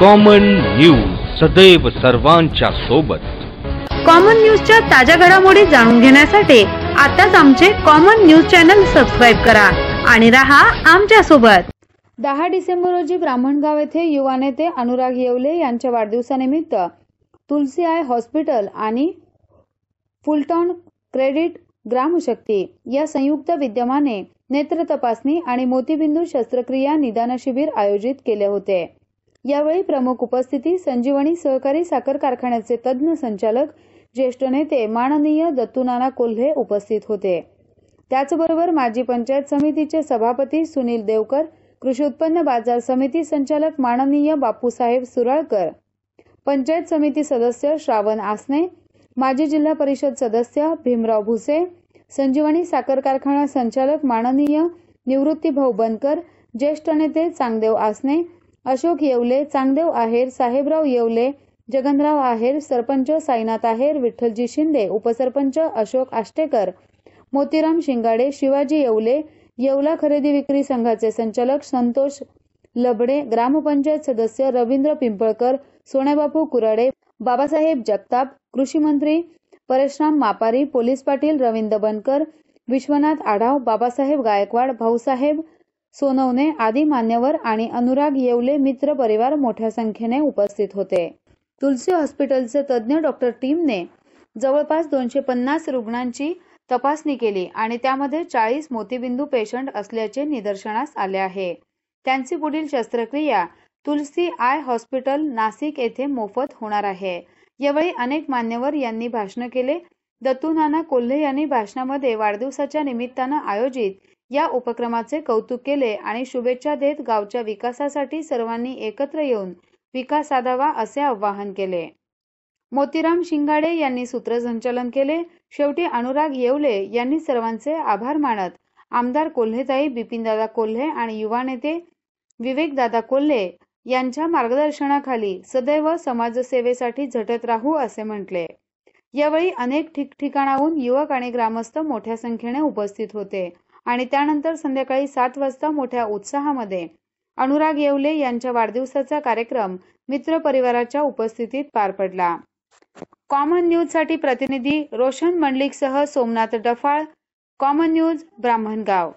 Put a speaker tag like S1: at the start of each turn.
S1: Common news सदैव सर्वांच्या सोबत.
S2: कॉमन न्यूजच्या ताज्या घडामोडी जाणून घेण्यासाठी आताच आमचे कॉमन न्यूज चॅनल सबस्क्राईब करा आणि रहा आमच्यासोबत दहा डिसेंबर रोजी ब्राह्मणगाव येथे युवा नेते अनुराग येवले यांच्या वाढदिवसानिमित्त तुलसी आय हॉस्पिटल आणि फुलटॉन क्रेडिट ग्रामशक्ती या संयुक्त विद्यमाने नेत्र तपासणी आणि मोतीबिंदू शस्त्रक्रिया निदान शिबिर आयोजित केले होते. यावेळी प्रमुख उपस्थिती संजीवनी सहकारी साखर कारखान्याचे तज्ज्ञ संचालक ज्येष्ठ नेते माननीय दत्तूनाना कोल्हे उपस्थित होते. त्याचबरोबर माजी पंचायत समितीचे सभापती सुनील देवकर कृषी उत्पन्न बाजार समिती संचालक माननीय बापूसाहेब सुराळकर पंचायत समिती सदस्य श्रावण आसने माजी जिल्हा परिषद सदस्य भीमराव भुसे संजीवनी साखर कारखाना संचालक माननीय निवृत्तीभाऊ बनकर ज्येष्ठ नेते चांगदेव आसने अशोक येवले चांगदेव आहेर साहेबराव येवले जगनराव आहेर सरपंच साईनाथ आहेर विठ्ठलजी शिंदे उपसरपंच अशोक आष्टेकर मोतीराम शिंगाडे शिवाजी येवले येवला खरेदी विक्री संघाचे संचालक संतोष लबडे ग्रामपंचायत सदस्य रवींद्र पिंपळकर सोन्याबापू कुराडे बाबासाहेब जगताप कृषी मंत्री परशुराम मापारी पोलीस पाटील रवींद्र बनकर विश्वनाथ आढाव बाबासाहेब गायकवाड भाऊसाहेब सोनवणे आदी मान्यवर आणि अनुराग येवले मित्र परिवार मोठ्या संख्येने उपस्थित होते. तुलसी हॉस्पिटलचे तज्ज्ञ डॉक्टर टीमने जवळपास दोनशे पन्नास रुग्णांची तपासणी केली आणि त्यामध्ये चाळीस मोतीबिंदू पेशंट असल्याचे निदर्शनास आले आहे. त्यांची पुढील शस्त्रक्रिया तुलसी आय हॉस्पिटल नाशिक येथे मोफत होणार आहे. यावेळी अनेक मान्यवर यांनी भाषण केले. दत्तू नाना कोल्हे यांनी भाषणामध्ये वाढदिवसाच्या निमित्तानं आयोजित या उपक्रमाचे कौतुक केले आणि शुभेच्छा देत गावच्या विकासासाठी सर्वांनी एकत्र येऊन विकास साधावा असे आवाहन केले. मोतीराम शिंगाडे यांनी सूत्रसंचालन केले. शेवटी अनुराग येवले यांनी सर्वांचे आभार मानत आमदार कोल्हेताई बिपिनदादा कोल्हे आणि युवा नेते विवेकदादा कोल्हे यांच्या मार्गदर्शनाखाली सदैव समाजसेवेसाठी झटत राहू असे म्हटले. यावेळी अनेक ठिकठिकाणाहून युवक आणि ग्रामस्थ मोठ्या संख्येने उपस्थित होते. आणि त्यानंतर संध्याकाळी सात वाजता मोठ्या उत्साहामध्ये अनुराग येवले यांच्या वाढदिवसाचा कार्यक्रम मित्र परिवाराच्या उपस्थितीत पार पडला. कॉमन न्यूजसाठी प्रतिनिधी रोशन मंडलिकसह सोमनाथ डफाळ कॉमन न्यूज ब्राह्मणगाव.